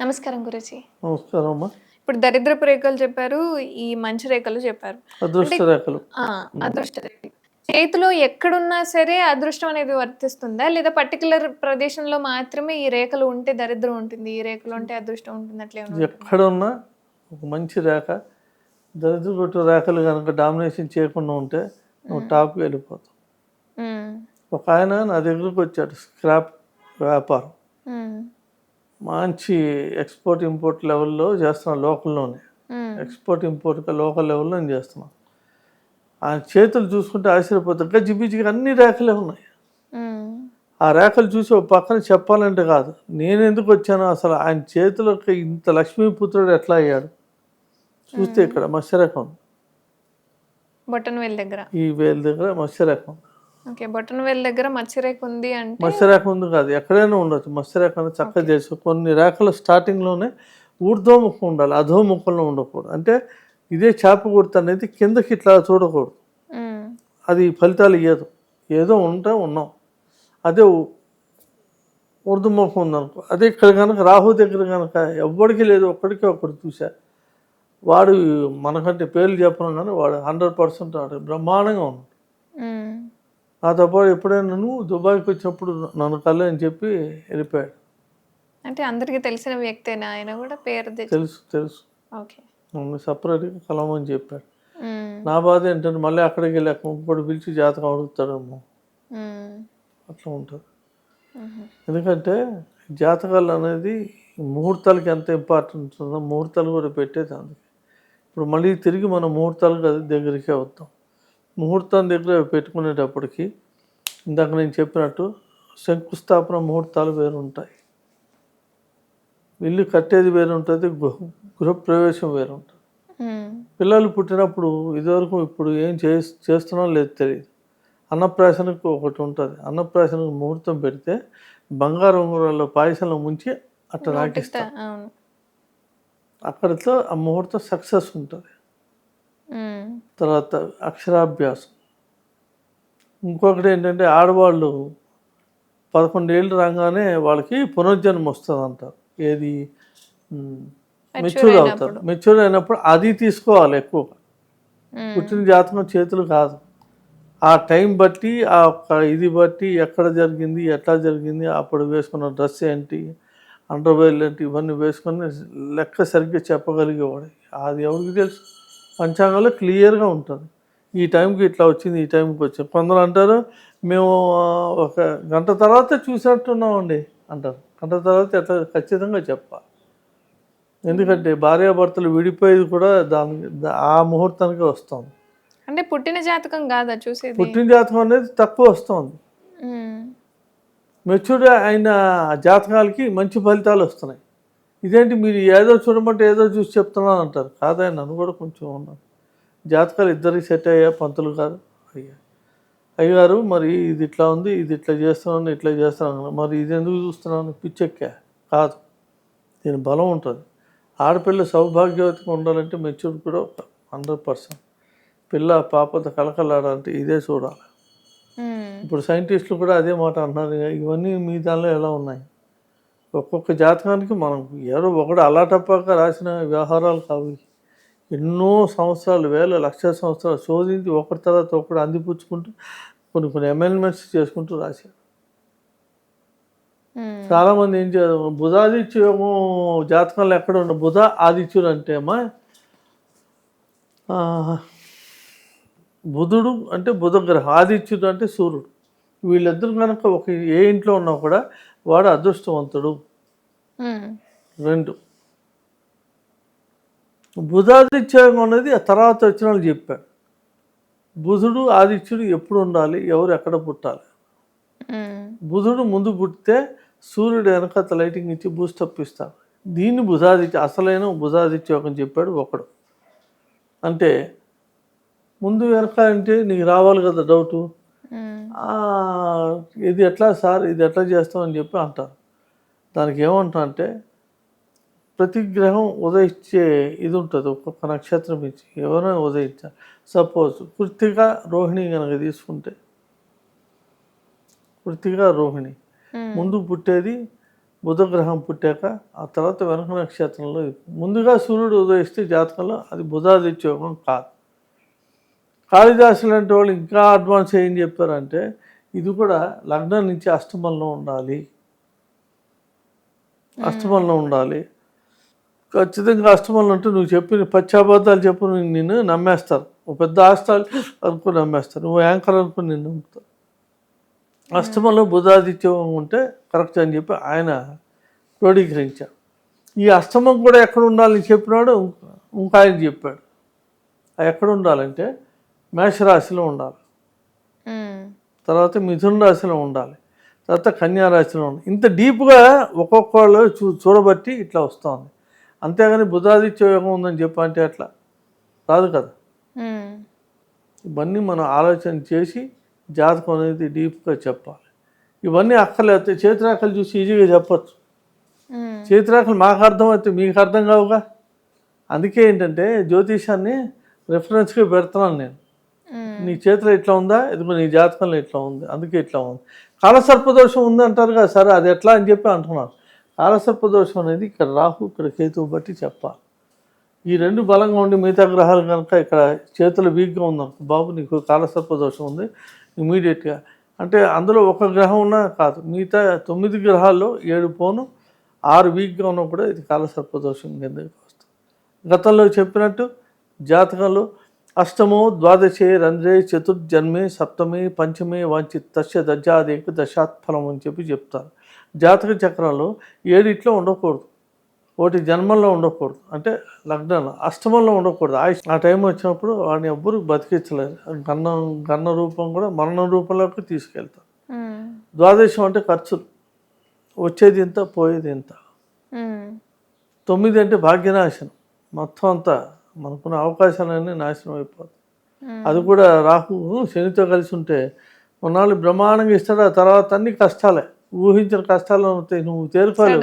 నమస్కారం గురుజీ. నమస్కారం అమ్మా ఇప్పుడు దరిద్రపు రేఖలు చెప్పారు ఈ మంచి రేఖలు చెప్పారు. అదృష్ట రేఖలు. అదృష్ట రేఖలు. చేతిలో ఎక్కడున్నా సరే అదృష్టం అనేది వర్తిస్తుందా? లేదా పర్టికులర్ ప్రదేశంలో మాత్రమే ఈ రేఖలు ఉంటే దరిద్రం ఉంటుంది ఈ రేఖలు ఉంటే అదృష్టం ఉంటుంది అట్లే ఉంటుంది? ఎక్కడ ఉన్నా ఒక మంచి రేఖ దరిద్ర కొట్టు రేఖలు కనుక డామినేషన్ చేయకుండా ఉంటే నువ్వు టాప్కి వెళ్ళిపోతావు. ఒక ఆయన నా దగ్గరకు వచ్చాడు స్క్రాప్ వ్యాపారం. మంచి ఎక్స్పోర్ట్ ఇంపోర్ట్ లెవెల్లో చేస్తున్నాను లోకల్లోనే. ఎక్స్పోర్ట్ ఇంపోర్ట్ లోకల్ లెవెల్లో నేను చేస్తున్నాను ఆయన చేతులు చూసుకుంటే ఆశ్చర్యపోతా గజిబిజిగా అన్ని రేఖలే ఉన్నాయి. ఆ రేఖలు చూసి ఒక పక్కన చెప్పాలంటే కాదు. నేను ఎందుకు వచ్చానో అసలు ఆయన చేతులకు ఇంత లక్ష్మీపుత్రుడు ఎట్లా అయ్యాడు? చూస్తే ఇక్కడ మత్స్యరేఖ ఉంది. బొటన్ వేల్ దగ్గర. ఈ వేలు దగ్గర మత్స్యరేఖ ఉంది. ఓకే బొటన్ వేల్ దగ్గర మత్స్య రేఖ ఉంది అంటే? మత్స్యరేఖ ఉంది కాదు ఎక్కడైనా ఉండొచ్చు. మత్స్యరేఖ చక్కగా చేసి కొన్ని రేఖలు స్టార్టింగ్లోనే ఊర్ధ్వముఖం ఉండాలి అధోముఖంలో ఉండకూడదు. అంటే ఇదే చేప గుర్తు అనేది కిందకి ఇట్లా చూడకూడదు. అది ఫలితాలు ఇయ్యదు. ఏదో ఉంటే ఉన్నాం. అదే ఉర్దుముఖం ఉందనుకో అదే ఇక్కడ కనుక రాహు దగ్గర కనుక ఎవ్వడికి లేదు ఒక్కడికి ఒక్కడు చూసా వాడు మనకంటే పేర్లు చెప్పను కానీ వాడు హండ్రెడ్ పర్సెంట్ వాడు బ్రహ్మాండంగా ఉన్నాడు. నాతో పాటు ఎప్పుడైనా నువ్వు దుబాయ్కి వచ్చినప్పుడు నన్ను కళ్ళు అని చెప్పి వెళ్ళిపోయాడు. అంటే అందరికీ తెలిసిన వ్యక్తేనా? ఆయన కూడా పేరు తెలుసు తెలుసు. ఓకే. సపరేట్గా కలవమని చెప్పాడు. నా బాధ ఏంటంటే మళ్ళీ అక్కడికి వెళ్ళాక ఇంకోటి పిలిచి జాతకం అడుగుతాడేమో. అట్లా ఉంటుంది. ఎందుకంటే జాతకాలు అనేది ముహూర్తాలకి ఎంత ఇంపార్టెంట్ ఉందో ముహూర్తాలు కూడా పెట్టేది అందుకే. ఇప్పుడు మళ్ళీ తిరిగి మనం ముహూర్తాలకు అది దగ్గరికే వద్దాం. ముహూర్తం దగ్గర పెట్టుకునేటప్పటికి ఇందాక నేను చెప్పినట్టు శంకుస్థాపన ముహూర్తాలు వేరు ఉంటాయి ఇల్లు కట్టేది వేరు ఉంటుంది గృహ గృహప్రవేశం వేరు ఉంటుంది ఉమ్, పిల్లలు పుట్టినప్పుడు ఇదివరకు ఇప్పుడు ఏం చే చేస్తున్నాం లేదు తెలియదు. అన్నప్రాసనకు ఒకటి ఉంటుంది. అన్నప్రాసనకు ముహూర్తం పెడితే బంగారు ఉంగరాల్లో పాయసంలో ముంచి అట్లా అవును. అక్కడితో ఆ ముహూర్తం సక్సెస్ ఉంటుంది. తర్వాత అక్షరాభ్యాసం. ఇంకొకటి ఏంటంటే ఆడవాళ్ళు పదకొండేళ్ళు రాగానే వాళ్ళకి పునర్జన్మ వస్తుంది అంటారు ఏది మెచ్యూర్ అవుతారు. మెచ్యూర్ అయినప్పుడు అది తీసుకోవాలి ఎక్కువగా. పుట్టిన జాతకం చేతులు కాదు. ఆ టైం బట్టి ఆ ఇది బట్టి ఎక్కడ జరిగింది ఎట్లా జరిగింది అప్పుడు వేసుకున్న డ్రెస్ ఏంటి అండర్వేర్ ఏంటి ఇవన్నీ వేసుకొని లెక్క సరిగ్గా చెప్పగలిగేవాడు. అది ఎవరికి తెలుసు? పంచాంగంలో క్లియర్గా ఉంటుంది. ఈ టైంకి ఇట్లా వచ్చింది ఈ టైంకి వచ్చింది. కొందరు అంటారు మేము ఒక గంట తర్వాత చూసినట్టున్నామండి అంటారు. గంట తర్వాత ఎట్లా ఖచ్చితంగా చెప్పాలి. ఎందుకంటే భార్యాభర్తలు విడిపోయేది కూడా దానికి ఆ ముహూర్తానికి వస్తుంది. అంటే పుట్టిన జాతకం కాదా చూసేది? పుట్టిన జాతకం అనేది తక్కువ వస్తుంది. మెచ్యూర్ అయిన జాతకాలకి మంచి ఫలితాలు వస్తున్నాయి. ఇదేంటి మీరు ఏదో చూడమంటే ఏదో చూసి చెప్తున్నాను అంటారు. కాదా నన్ను కూడా కొంచెం ఉన్నాను జాతకాలు ఇద్దరికి సెట్ అయ్యా పంతులు గారు అయ్యా. అయ్యగారు మరి ఇది ఇట్లా ఉంది ఇది ఇట్లా చేస్తున్నాను ఇట్లా చేస్తున్నాను మరి ఇది ఎందుకు చూస్తున్నాను? పిచ్చెక్కా. కాదు. దీని బలం ఉంటుంది. ఆడపిల్ల సౌభాగ్యవతిగా ఉండాలంటే మెచ్యూర్ కూడా హండ్రెడ్ పర్సెంట్. పిల్ల పాపతో కలకలాడాలంటే ఇదే చూడాలి. ఇప్పుడు సైంటిస్టులు కూడా అదే మాట అంటున్నారు. ఇవన్నీ మీ దానిలో ఎలా ఉన్నాయి? ఒక్కొక్క జాతకానికి మనం ఎవరో ఒకడు అలాటప్పాక రాసిన వ్యవహారాలు కావు. ఎన్నో సంవత్సరాలు వేల లక్షల సంవత్సరాలు శోధించి ఒకటి తర్వాత ఒకటి అందిపుచ్చుకుంటూ కొన్ని కొన్ని అమెండ్మెంట్స్ చేసుకుంటూ రాశారు. చాలామంది ఏం చేయాలి? బుధాదిత్యము జాతకంలో ఎక్కడ ఉన్న బుధ ఆదిత్యుడు అంటే అమ్మా ఆ, బుధుడు అంటే బుధ గ్రహం ఆదిత్యుడు అంటే సూర్యుడు. వీళ్ళిద్దరు కనుక ఒక ఏ ఇంట్లో ఉన్నా కూడా వాడు అదృష్టవంతుడు. రెండు. బుధాదిత్యం అనేది ఆ తర్వాత వచ్చిన వాళ్ళు చెప్పాడు బుధుడు ఆదిత్యుడు ఎప్పుడు ఉండాలి? ఎవరు ఎక్కడ పుట్టాలి? బుధుడు ముందు పుట్టితే సూర్యుడు వెనక లైటింగ్ ఇచ్చి బూస్టప్ ఇస్తాడు దీన్ని బుధాదిత్య అసలైన బుధాదిత్యోగం చెప్పాడు ఒకడు. అంటే ముందు వెనక అంటే నీకు రావాలి కదా డౌటు? ఇది ఎట్లా సార్? ఇది ఎట్లా చేస్తామని చెప్పి అంటారు. దానికి ఏమంటా అంటే ప్రతి గ్రహం ఉదయించే ఇది ఉంటుంది ఒక్కొక్క నక్షత్రం ఇచ్చి ఎవరైనా ఉదయించాలి. సపోజ్ కృత్తిక రోహిణి కనుక తీసుకుంటే కృత్తిక రోహిణి ముందు పుట్టేది బుధగ్రహం పుట్టాక ఆ తర్వాత వెనక నక్షత్రంలో ముందుగా సూర్యుడు ఉదయిస్తే జాతకంలో అది బుధాదిత్య యోగం కాదు. కాళిదాసు లాంటి వాళ్ళు ఇంకా అడ్వాన్స్ ఏం చెప్పారంటే ఇది కూడా లగ్నం నుంచి అష్టమంలో ఉండాలి. అష్టమంలో ఉండాలి. ఖచ్చితంగా అష్టమంలో ఉంటే నువ్వు చెప్పిన పశ్చాబద్ధాలు చెప్పు నేను నిన్ను నమ్మేస్తారు. ఒక పెద్ద ఆస్తాలు అనుకుని నమ్మేస్తారు. నువ్వు యాంకర్ అనుకుని నిన్ను నమ్ముతారు. అష్టమంలో బుధాదిత్యం ఉంటే కరెక్ట్ అని చెప్పి ఆయన క్రోడీకరించారు. ఈ అష్టమం కూడా ఎక్కడ ఉండాలని చెప్పినాడు? ఇంకా ఆయన చెప్పాడు. అది ఎక్కడ ఉండాలంటే మేషరాశిలో ఉండాలి. తర్వాత మిథున రాశిలో ఉండాలి. తర్వాత కన్యా రాశిలో ఉండాలి ఇంత డీప్గా ఒక్కొక్కళ్ళు చూ చూడబట్టి ఇట్లా వస్తుంది. అంతేగాని బుధాదిత్య యోగం ఉందని చెప్పంటే అట్లా రాదు కదా. ఇవన్నీ మనం ఆలోచన చేసి జాతకం అనేది డీప్గా చెప్పాలి. ఇవన్నీ అక్కర్లేదు. చేతిరాకలు చూసి ఈజీగా చెప్పచ్చు. చేతిరాకలు మాకు అర్థమైతే మీకు అర్థం కావుగా? అందుకే ఏంటంటే జ్యోతిషాన్ని రెఫరెన్స్గా పెడుతున్నాను నేను. నీ చేతిలో ఇట్లా ఉందా? ఇదిగో నీ జాతకంలో ఇట్లా ఉంది. అందుకే ఇట్లా ఉంది. కాలసర్పదోషం ఉంది అంటారు కదా సరే అది ఎట్లా అని చెప్పి అంటున్నారు. కాలసర్పదోషం అనేది ఇక్కడ రాహు ఇక్కడ కేతువు బట్టి చెప్పాలి. ఈ రెండు బలంగా ఉండి మిగతా గ్రహాలు కనుక ఇక్కడ చేతులు వీక్గా ఉందనుకో బాబు నీకు కాలసర్పదోషం ఉంది ఇమీడియట్గా అంటే అందులో ఒక గ్రహం ఉన్నా కాదు మిగతా తొమ్మిది గ్రహాల్లో ఏడు పోను ఆరు వీక్గా ఉన్నప్పుడే ఇది ఇది కాలసర్పదోషం కిందకి వస్తుంది. గతంలో చెప్పినట్టు జాతకంలో అష్టమో ద్వాదశే రంధ్రే చతుర్జన్మే సప్తమే పంచమే వాంచి దశ దజాదేక దశాత్ఫలం అని చెప్పి చెప్తారు. జాతక చక్రంలో ఏడిట్లో ఉండకూడదు. ఒకటి జన్మంలో ఉండకూడదు. అంటే లగ్నంలో అష్టమంలో ఉండకూడదు. ఆయుష్ ఆ టైం వచ్చినప్పుడు వాడిని ఎవ్వరు బతికించలేరు. గన్న గన్న రూపం కూడా మరణ రూపంలోకి తీసుకెళ్తారు. ద్వాదశం అంటే ఖర్చులు. వచ్చేది ఇంత పోయేది ఇంత తొమ్మిది అంటే భాగ్యనాశనం. మొత్తం అంతా మనకున్న అవకాశాలన్నీ నాశనం అయిపోతాయి. అది కూడా రాహు శనితో కలిసి ఉంటే కొన్నాళ్ళు బ్రహ్మాండంగా ఇస్తాడు ఆ తర్వాత అన్ని కష్టాలే. ఊహించిన కష్టాలు అవుతాయి నువ్వు తేరుకోలేవు.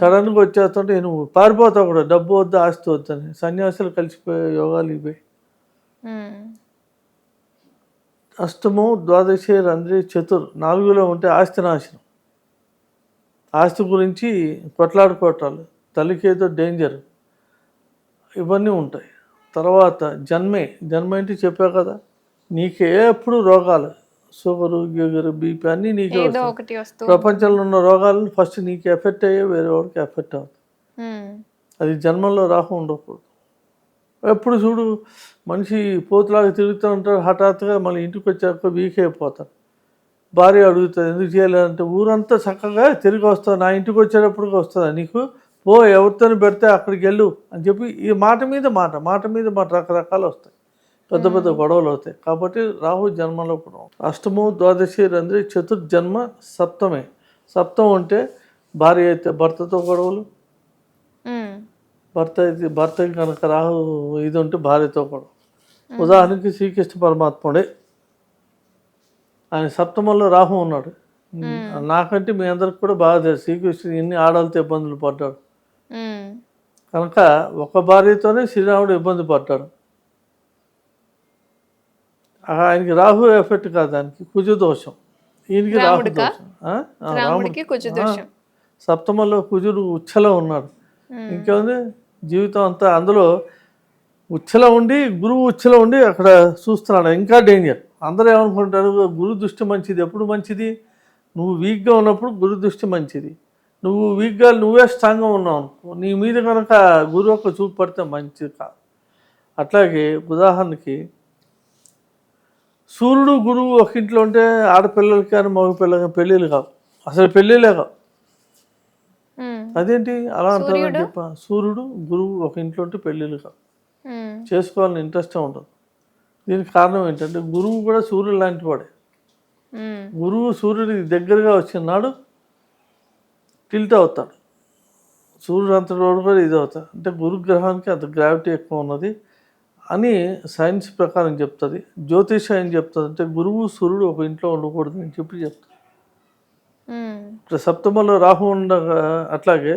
సడన్గా వచ్చేస్తుంటే నువ్వు పారిపోతావు కూడా డబ్బు వద్దు ఆస్తి వద్దని సన్యాసులు కలిసిపోయే యోగాలు ఇవే అష్టము ద్వాదశే రంధ్రి చతుర్ నాలుగులో ఉంటే ఆస్తి నాశనం. ఆస్తి గురించి కొట్లాడుకోవటాలు తల్లికేదో డేంజర్ ఇవన్నీ ఉంటాయి. తర్వాత జన్మే జన్మ ఏంటి చెప్పా కదా నీకే ఎప్పుడు రోగాలు షుగరు గిగరు బీపీ అన్నీ నీకే వస్తాయి. ప్రపంచంలో ఉన్న రోగాలను ఫస్ట్ నీకు ఎఫెక్ట్ అయ్యే వేరే వాడికి ఎఫెక్ట్ అవుతుంది అది జన్మల్లో రాహు ఉండకూడదు. ఎప్పుడు చూడు మనిషి పోతులాగా తిరుగుతూ ఉంటాడు హఠాత్తుగా మళ్ళీ ఇంటికి వచ్చాక వీక్ అయిపోతాడు. భార్య అడుగుతుంది ఎందుకు చేయలేదంటే ఊరంతా చక్కగా తిరిగి వస్తుంది నా ఇంటికి వచ్చేటప్పుడు వస్తుందా నీకు? పో ఎవరితో పెడితే అక్కడికి వెళ్ళు అని చెప్పి ఈ మాట మీద మాట మాట మీద మాట రకరకాలు వస్తాయి. పెద్ద పెద్ద గొడవలు అవుతాయి. కాబట్టి రాహు జన్మలో కూడా. అష్టము ద్వాదశి రంధ్రి చతుర్జన్మ సప్తమే. సప్తం అంటే భార్య అయితే భర్తతో గొడవలు. భర్త అయితే భర్తకి కనుక రాహు ఇది ఉంటే భార్యతో కూడా ఉదాహరణకి శ్రీకృష్ణ పరమాత్ముడే ఆయన సప్తమంలో రాహు ఉన్నాడు. నాకంటే మీ అందరికి కూడా బాగా తెలుసు. శ్రీకృష్ణుడు ఎన్ని ఆడలతో ఇబ్బందులు పడ్డాడు. కనుక ఒక భార్యతోనే శ్రీరాముడు ఇబ్బంది పడ్డాడు. ఆయనకి రాహు ఎఫెక్ట్ కాదు దానికి కుజ దోషం ఈయనకి రాహు? దోషం. రాముడికి. సప్తమంలో కుజుడు ఉచ్చలో ఉన్నాడు. ఇంకేముంది? జీవితం అంతా అందులో ఉచ్చలో ఉండి గురువు ఉచ్చలో ఉండి అక్కడ చూస్తున్నాడు. ఇంకా డేంజర్. అందరూ ఏమనుకుంటారు? గురు దృష్టి మంచిది. ఎప్పుడు మంచిది? నువ్వు వీక్గా ఉన్నప్పుడు గురు దృష్టి మంచిది. నువ్వు వీక్గా నువ్వే స్ట్రాంగ్గా ఉన్నావు. అనుకో నీ మీద కనుక గురువు యొక్క చూపు పడితే మంచిది కాదు. అట్లాగే ఉదాహరణకి సూర్యుడు గురువు ఒక ఇంట్లో ఉంటే ఆడపిల్లలకి కానీ మగ పిల్లలకి పెళ్ళిళ్ళు కావు. అసలు పెళ్ళిళ్ళే కావు. అదేంటి? అలా అంటారని చెప్ప సూర్యుడు గురువు ఒక ఇంట్లో ఉంటే పెళ్ళిళ్ళు కావు. చేసుకోవాలని ఇంట్రెస్ట్ ఉండదు. దీనికి కారణం ఏంటంటే గురువు కూడా సూర్యుడు లాంటి వాడే. గురువు సూర్యుడికి దగ్గరగా వచ్చినాడు టిల్ట్ అవుతాడు సూర్యుడు అంత వాడు కూడా ఇది అవుతాడు. అంటే గురుగ్రహానికి అంత గ్రావిటీ ఎక్కువ ఉన్నది అని సైన్స్ ప్రకారం చెప్తుంది. జ్యోతిషం ఏం చెప్తుంది అంటే గురువు సూర్యుడు ఒక ఇంట్లో ఉండకూడదు అని చెప్పి ఇప్పుడు సప్తమలో రాహు ఉండగా అట్లాగే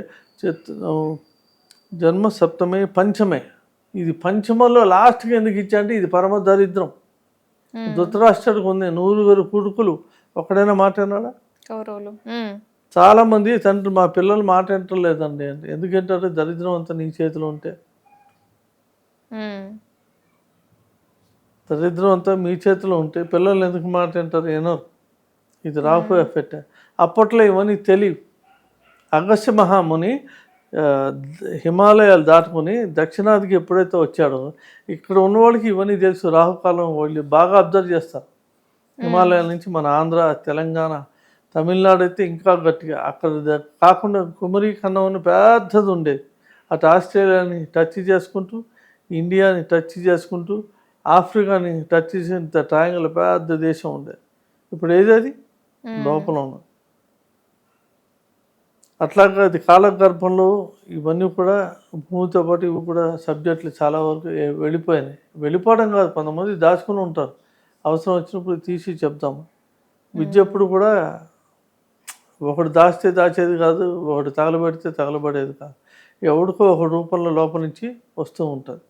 జన్మ సప్తమే పంచమే. ఇది పంచమలో లాస్ట్కి ఎందుకు ఇచ్చా అంటే ఇది పరమ దరిద్రం. ధృతరాష్ట్రుడికి ఉంది నూరుగురు కొడుకులు ఒక్కడైనా మాట అన్నాడా కౌరవులు. చాలామంది తండ్రి మా పిల్లలు మాట వింటలేదండి. అంటే ఎందుకంటారు దరిద్రం అంతా నీ చేతిలో ఉంటే. దరిద్రం అంతా మీ చేతిలో ఉంటే పిల్లలు ఎందుకు మాట వింటారు? ఏనో. ఇది రాపు ఎఫెక్ట్. అప్పట్లో ఇవన్నీ తెలియవు అగస్త్య మహాముని హిమాలయాలు దాటుకుని దక్షిణాదికి ఎప్పుడైతే వచ్చాడో ఇక్కడ ఉన్న వాళ్ళకి ఇవన్నీ తెలుసు. రాహుకాలం వాళ్ళు బాగా అబ్జర్వ్ చేస్తారు. హిమాలయాల నుంచి మన ఆంధ్ర తెలంగాణ తమిళనాడు అయితే ఇంకా గట్టిగా. అక్కడ కాకుండా కుమరి ఖండం అని పెద్దది ఉండేది అటు ఆస్ట్రేలియాని టచ్ చేసుకుంటూ ఇండియాని టచ్ చేసుకుంటూ ఆఫ్రికాని టచ్ చేసిన ట్రయాంగిల్ పెద్ద దేశం ఉండేది ఇప్పుడు ఏది అది? లోపల ఉన్నది అట్లాగా అది కాలగర్భంలో ఇవన్నీ కూడా భూమితో పాటు ఇవి కూడా సబ్జెక్టులు చాలా వరకు వెళ్ళిపోయినాయి. వెళ్ళిపోవడం కాదు కొంతమంది దాచుకుని ఉంటారు. అవసరం వచ్చినప్పుడు తీసి చెప్తాము. విద్య ఎప్పుడు కూడా ఒకడు దాస్తే దాచేది కాదు ఒకటి తగలబెడితే తగలబడేది కాదు. ఎవడికో ఒక రూపంలో లోపల నుంచి వస్తూ ఉంటుంది.